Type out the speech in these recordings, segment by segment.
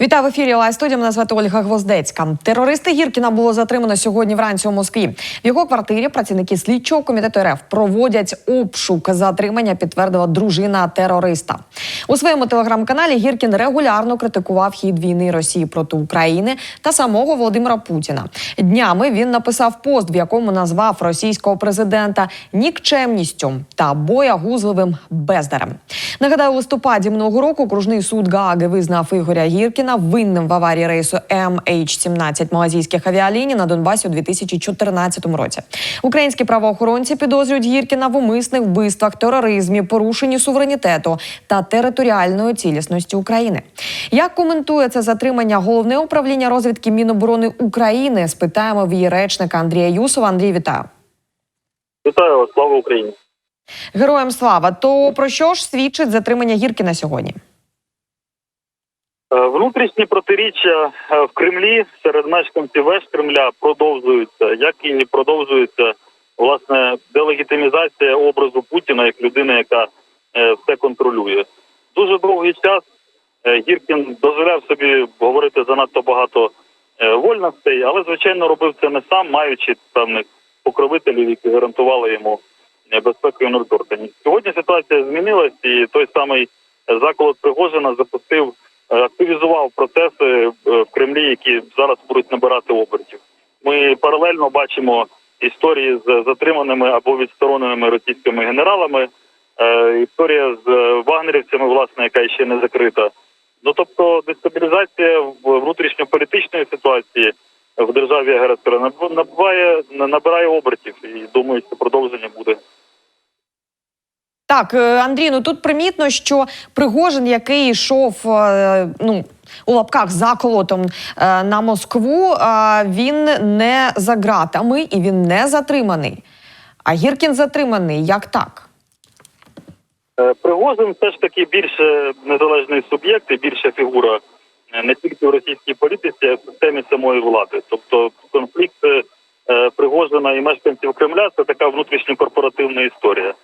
Вітаю в ефірі Лайв студія. Мене звати Ольга Гвоздецька. Терористи Гіркіна було затримано сьогодні вранці у Москві. В його квартирі працівники слідчого комітету РФ проводять обшук. Затримання підтвердила дружина терориста. У своєму телеграм-каналі Гіркін регулярно критикував хід війни Росії проти України та самого Володимира Путіна. Днями він написав пост, в якому назвав російського президента нікчемністю та боягузливим бездарем. Нагадаю, у листопаді минулого року окружний суд Гааги визнав Ігоря Гіркіна винним в аварії рейсу MH17 малазійських авіаліній на Донбасі у 2014 році. Українські правоохоронці підозрюють Гіркіна в умисних вбивствах, тероризмі, порушенні суверенітету та територіальної цілісності України. Як коментує це затримання головне управління розвідки Міноборони України? Спитаємо в її речника Андрія Юсова. Андрій, вітаю. Вітаю вас, слава Україні. Героям слава. То про що ж свідчить затримання Гіркіна сьогодні? Е, Внутрішні протиріччя е, в Кремлі серед мешканців веж Кремля продовжуються, як і продовжується власне делегітимізація образу Путіна як людини, яка е, все контролює. Дуже довгий час Гіркін дозволяв собі говорити занадто багато вольностей, але звичайно робив це не сам, маючи певних покровителів, які гарантували йому безпеку і недоторканність. Сьогодні ситуація змінилась, і той самий заколот Пригожина запустив, активізував процеси е, в Кремлі, які зараз будуть набирати обертів. Ми паралельно бачимо історії з затриманими або відстороненими російськими генералами. Е, історія з е, вагнерівцями, власне, яка ще не закрита. Ну тобто, дестабілізація внутрішньополітичної ситуації в державі агресора наб- набуває набирає обертів, і думаю, що продовження буде. Так, е, Андрій, ну тут примітно, що Пригожин, який йшов е, ну, у лапках за колотом е, на Москву, він не за ґратами і він не затриманий. А Гіркін затриманий. Як так? Пригожин все ж таки більше незалежний суб'єкт і більша фігура не тільки в російській політиці, а в системі самої влади. Тобто конфлікт Пригожина і мешканців Кремля це така внутрішньокорпоративна історія.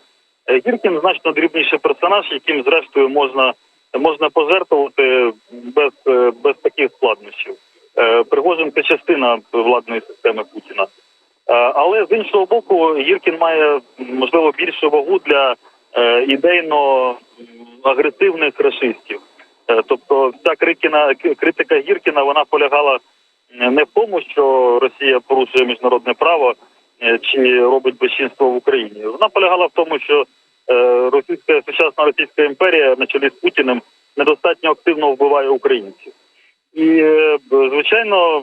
Е, Гіркін значно дрібніший персонаж, яким зрештою можна можна пожертвувати без, е, без таких складнощів. Е, Пригожин це частина владної системи Путіна. Але з іншого боку, Гіркін має можливо більшу вагу для ідейно агресивних рашистів. Е, Тобто, вся крикіна критика Гіркіна вона полягала не в тому, що Росія порушує міжнародне право чи робить безчинство в Україні. Вона полягала в тому, що е, російська сучасна російська імперія на чолі з Путіним недостатньо активно вбиває українців. І е, звичайно,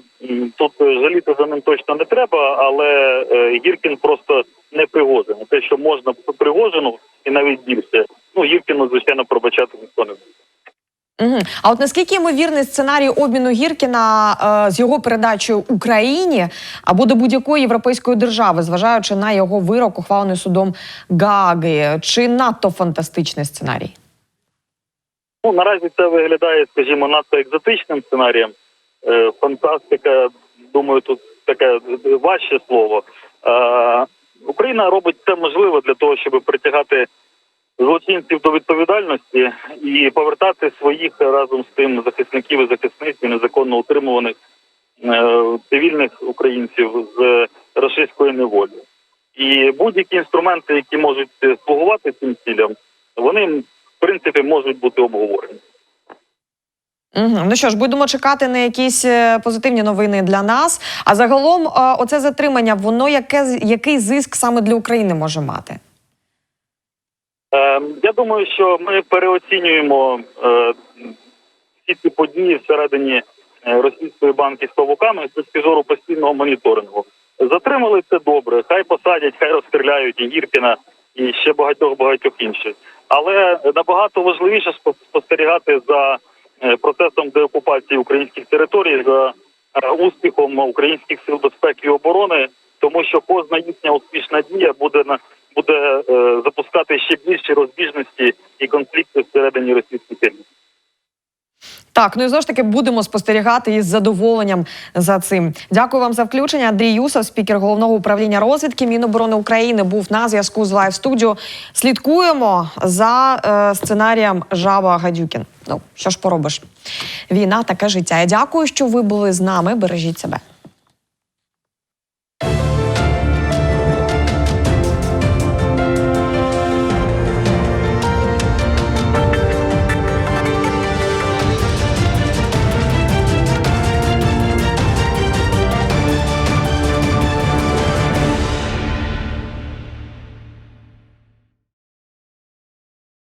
тут жаліти за ним точно не треба, але е, Гіркін просто не пригожин. Те, що можна пригожину, і навіть більше. Ну Гіркіну, звичайно, пробачати ніхто не буде. Угу. А от наскільки ймовірний сценарій обміну Гіркіна е, з його передачею Україні або до будь-якої європейської держави, зважаючи на його вирок, ухвалений судом Гааги, чи надто фантастичний сценарій? Ну наразі це виглядає, скажімо, надто екзотичним сценарієм. Е, фантастика, думаю, тут таке важче слово. Е, Україна робить все можливе для того, щоб притягати злочинців до відповідальності і повертати своїх разом з тим захисників і захисниць незаконно утримуваних е, цивільних українців з рашистської неволі. І будь-які інструменти, які можуть слугувати цим цілям, вони в принципі можуть бути обговорені. Ну що ж, будемо чекати на якісь е, позитивні новини для нас. А загалом, е, оце затримання, воно яке який зиск саме для України може мати? Е, я думаю, що ми переоцінюємо е, всі ці події всередині е, російської банки з павуками з точки зору постійного моніторингу. Затримали це добре, хай посадять, хай розстріляють і Гіркіна, і ще багатьох багатьох інших. Але набагато важливіше спо- спостерігати за е, процесом деокупації українських територій, за успіхом українських сил безпеки і оборони, тому що кожна їхня успішна дія буде на буде е, запускати ще більші розбіжності і конфлікти всередині російських еліт. Так, ну і знову ж таки будемо спостерігати із задоволенням за цим. Дякую вам за включення. Андрій Юсов, спікер головного управління розвідки Міноборони України, був на зв'язку з Лайв студіо. Слідкуємо за е, сценарієм Жаба Гадюкін. Ну що ж поробиш? Війна таке життя. Я дякую, що ви були з нами. Бережіть себе.